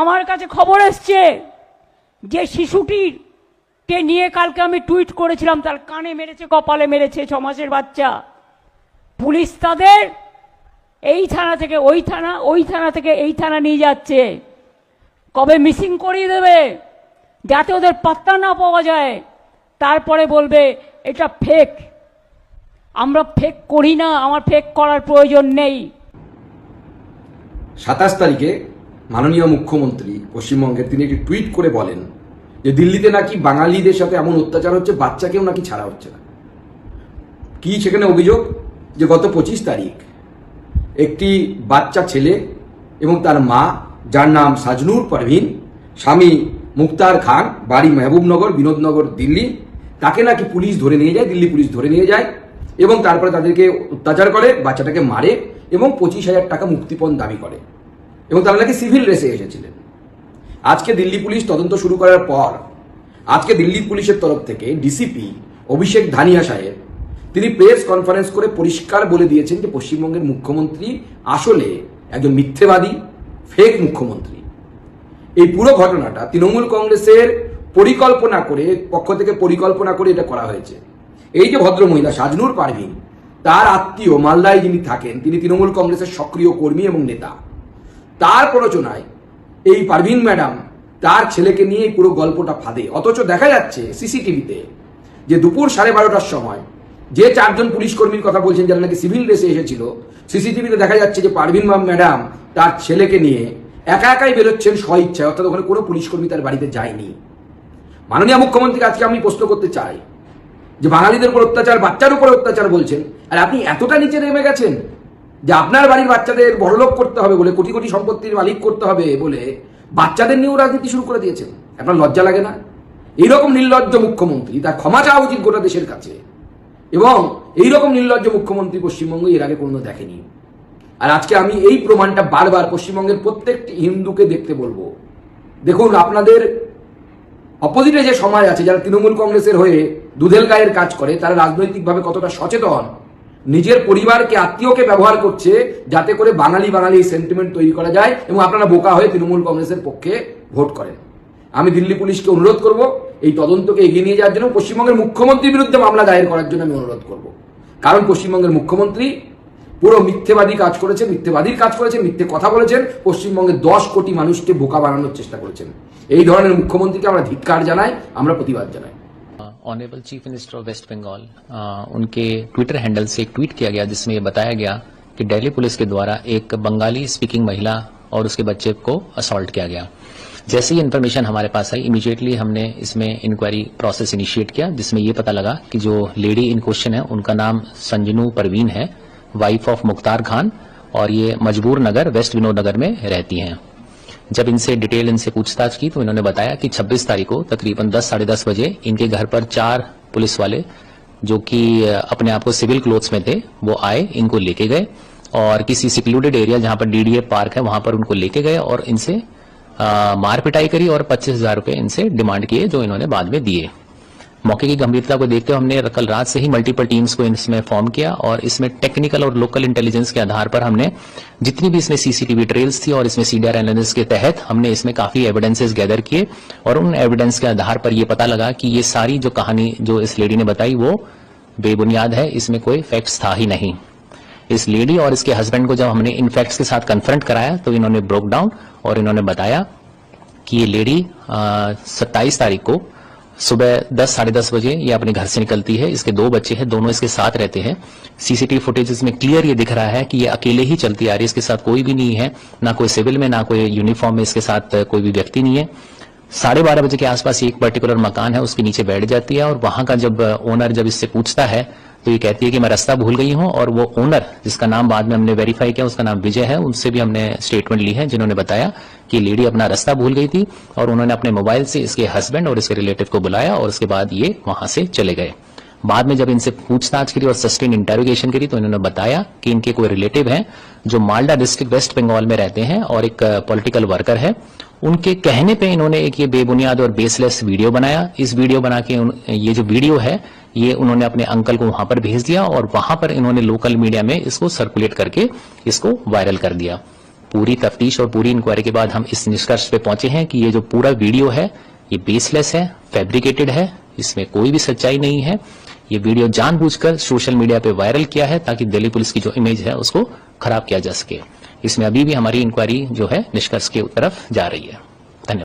আমার কাছে খবর এসছে যে শিশুটির কে নিয়ে কালকে আমি টুইট করেছিলাম, তার কানে মেরেছে, কপালে মেরেছে, ছ মাসের বাচ্চা। পুলিশ তাদের এই থানা থেকে, ওই থানা ওই থানা থেকে এই থানা নিয়ে যাচ্ছে। কবে মিসিং করিয়ে দেবে? যাতে ওদের পাত্তা না পাওয়া যায়। তারপরে বলবে, এটা ফেক আমরা ফেক করি না, আমার ফেক করার প্রয়োজন নেই। সাতাশ তারিখে মাননীয় মুখ্যমন্ত্রী পশ্চিমবঙ্গের তিনি একটি টুইট করে বলেন যে দিল্লিতে নাকি বাঙালিদের সাথে এমন অত্যাচার হচ্ছে, বাচ্চাকেও নাকি ছাড়া হচ্ছে না। কি সেখানে অভিযোগ? যে গত পঁচিশ তারিখ একটি বাচ্চা ছেলে এবং তার মা, যার নাম সাজনুর পারভিন, স্বামী মুক্তার খান, বাড়ি মেহবুবনগর, বিনোদনগর, দিল্লি, তাকে নাকি পুলিশ ধরে নিয়ে যায়, দিল্লি পুলিশ ধরে নিয়ে যায় এবং তারপরে তাদেরকে অত্যাচার করে, বাচ্চাটাকে মারে এবং পঁচিশ হাজার টাকা মুক্তিপণ দাবি করে। এবং তারা নাকি সিভিল রেসে এসেছিলেন। আজকে দিল্লি পুলিশ তদন্ত শুরু করার পর, আজকে দিল্লি পুলিশের তরফ থেকে ডিসিপি অভিষেক ধানিয়া সাহেব, তিনি প্রেস কনফারেন্স করে পরিষ্কার বলে দিয়েছেন যে পশ্চিমবঙ্গের মুখ্যমন্ত্রী আসলে একজন মিথ্যেবাদী ফেক মুখ্যমন্ত্রী। এই পুরো ঘটনাটা তৃণমূল কংগ্রেসের পরিকল্পনা করে, পক্ষ থেকে পরিকল্পনা করে এটা করা হয়েছে। এই যে ভদ্র মহিলা সাজনুর পারভিন, তার আত্মীয় মালদায় যিনি থাকেন, তিনি তৃণমূল কংগ্রেসের সক্রিয় কর্মী এবং নেতা। তার প্ররোচনায় এই পারভিন ম্যাডাম তার ছেলেকে নিয়ে পুরো গল্পটা ফাঁদে। অথচ দেখা যাচ্ছে সিসিটিভিতে যে দুপুর সাড়ে বারোটার সময় যে চারজন পুলিশ কর্মীর কথা বলছেন যারা নাকি সিভিল ড্রেসে এসেছিল, সিসিটিভিতে দেখা যাচ্ছে যে পারভিন মাম ম্যাডাম তার ছেলেকে নিয়ে একা একাই বেরোচ্ছেন স্ব ইচ্ছায়, অর্থাৎ ওখানে কোনো পুলিশ কর্মী তার বাড়িতে যায়নি। মাননীয় মুখ্যমন্ত্রীকে আজকে আমি প্রশ্ন করতে চাই যে বাঙালিদের উপর অত্যাচার, বাচ্চার উপর অত্যাচার বলছেন, আর আপনি এতটা নিচে নেমে গেছেন যে আপনার বাড়ির বাচ্চাদের বড়লোক করতে হবে বলে, কোটি কোটি সম্পত্তির মালিক করতে হবে বলে বাচ্চাদের নিয়েও রাজনীতি শুরু করে দিয়েছেন। আপনার লজ্জা লাগে না? এইরকম নির্লজ্জ মুখ্যমন্ত্রী তার ক্ষমা চাওয়া উচিত গোটা দেশের কাছে। এবং এইরকম নির্লজ্জ মুখ্যমন্ত্রী পশ্চিমবঙ্গ এর আগে কোনো দেখেনি। আর আজকে আমি এই প্রমাণটা বারবার পশ্চিমবঙ্গের প্রত্যেকটি হিন্দুকে দেখতে বলব। দেখুন, আপনাদের অপোজিটে যে সমাজ আছে, যারা তৃণমূল কংগ্রেসের হয়ে দুধেল গায়ের কাজ করে, তারা রাজনৈতিকভাবে কতটা সচেতন নিজের পরিবারকে, আত্মীয়কে ব্যবহার করছে যাতে করে বাঙালি বাঙালি সেন্টিমেন্ট তৈরি করা যায় এবং আপনারা বোকা হয়ে তৃণমূল কংগ্রেসের পক্ষে ভোট করেন। আমি দিল্লি পুলিশকে অনুরোধ করব এই তদন্তকে এগিয়ে নিয়ে যাওয়ার জন্য পশ্চিমবঙ্গের মুখ্যমন্ত্রীর বিরুদ্ধে মামলা দায়ের করার জন্য আমি অনুরোধ করব। কারণ পশ্চিমবঙ্গের মুখ্যমন্ত্রী পুরো মিথ্যেবাদী কাজ করেছেন, মিথ্যেবাদীর কাজ করেছেন, মিথ্যে কথা বলেছেন, পশ্চিমবঙ্গের দশ কোটি মানুষকে বোকা বানানোর চেষ্টা করেছেন। এই ধরনের মুখ্যমন্ত্রীকে আমরা ধিক্কার জানাই, আমরা প্রতিবাদ জানাই। Honourable chief minister of West Bengal उनके ट्विटर हैंडल से एक ट्वीट किया गया, जिसमें यह बताया गया कि दिल्ली पुलिस के द्वारा एक बंगाली स्पीकिंग महिला और उसके बच्चे को असॉल्ट किया गया। जैसे ही इन्फॉर्मेशन हमारे पास आई इमीडिएटली हमने इसमें इंक्वायरी प्रोसेस इनिशिएट किया, जिसमें यह पता लगा कि जो लेडी इन क्वेश्चन है, उनका नाम संजनू परवीन है वाइफ ऑफ़ मुख्तार खान और ये मजबूर नगर वेस्ट विनोद नगर में रहती हैं। जब इनसे डिटेल, इनसे पूछताछ की तो इन्होंने बताया कि 26 तारीख को तकरीबन 10 साढ़े दस बजे इनके घर पर चार पुलिस वाले, जो कि अपने आप को सिविल क्लोथ्स में थे, वो आए, इनको लेके गए और किसी सिक्लूडेड एरिया जहाँ पर डीडीए पार्क है, वहाँ पर उनको लेके गए और इनसे मारपिटाई मार पिटाई करी और पच्चीस हज़ार इनसे डिमांड किए, जो इन्होंने बाद में दिए। मौके की गंभीरता को देखते हुए हमने कल रात से ही मल्टीपल टीम्स को इसमें फॉर्म किया और इसमें टेक्निकल और लोकल इंटेलिजेंस के आधार पर हमने जितनी भी इसमें सीसीटीवी ट्रेल्स थी और इसमें सीडीआर एनालिसिस के तहत हमने इसमें काफ़ी एविडेंसेस गैदर किए और उन एविडेंस के आधार पर यह पता लगा कि ये सारी जो कहानी जो इस लेडी ने बताई वो बेबुनियाद है, इसमें कोई फैक्ट्स था ही नहीं। इस लेडी और इसके हस्बैंड को जब हमने इन फैक्ट्स के साथ कन्फ्रंट कराया तो इन्होंने ब्रोक डाउन और इन्होंने बताया कि ये लेडी सत्ताईस तारीख को सुबह दस, साढ़े दस बजे ये अपने घर से निकलती है। इसके दो बच्चे हैं, दोनों इसके साथ रहते हैं। सीसीटीवी फुटेज में क्लियर ये दिख रहा है कि ये अकेले ही चलती आ रही है। इसके साथ कोई भी नहीं है, ना कोई सिविल में, ना कोई यूनिफॉर्म में इसके साथ कोई भी व्यक्ति नहीं है। साढ़े बारह बजे के आसपास एक पर्टिकुलर मकान है, उसके नीचे बैठ जाती है और वहाँ का जब ओनर जब इससे पूछता है तो ये कहती है कि मैं रास्ता भूल गई हूँ और वो ओनर जिसका नाम बाद में हमने वेरीफाई किया, उसका नाम विजय है, उनसे भी हमने स्टेटमेंट ली है, जिन्होंने बताया कि लेडी अपना रास्ता भूल गई थी और उन्होंने अपने मोबाइल से इसके हस्बैंड और इसके रिलेटिव को बुलाया और उसके बाद ये वहाँ से चले गए। बाद में जब इनसे पूछताछ करी और सस्टेन इंटेरोगेशन करी तो इन्होंने बताया कि इनके कोई रिलेटिव हैं जो मालदा डिस्ट्रिक्ट वेस्ट बंगाल में रहते हैं और एक पॉलिटिकल वर्कर है। उनके कहने पे इन्होंने एक ये बेबुनियाद और बेसलेस वीडियो बनाया। इस वीडियो बना के ये जो वीडियो है ये उन्होंने अपने अंकल को वहाँ पर भेज दिया और वहाँ पर इन्होंने लोकल मीडिया में इसको सर्कुलेट करके इसको वायरल कर दिया। पूरी तफ्तीश और पूरी इंक्वायरी के बाद हम इस निष्कर्ष पे पहुँचे हैं कि ये जो पूरा वीडियो है, ये बेसलेस है फैब्रिकेटेड है, इसमें कोई भी सच्चाई नहीं है। ये वीडियो जानबूझकर सोशल मीडिया पे वायरल किया है ताकि दिल्ली पुलिस की जो इमेज है उसको खराब किया जा सके। इसमें अभी भी हमारी इंक्वायरी जो है निष्कर्ष की तरफ़ जा रही है।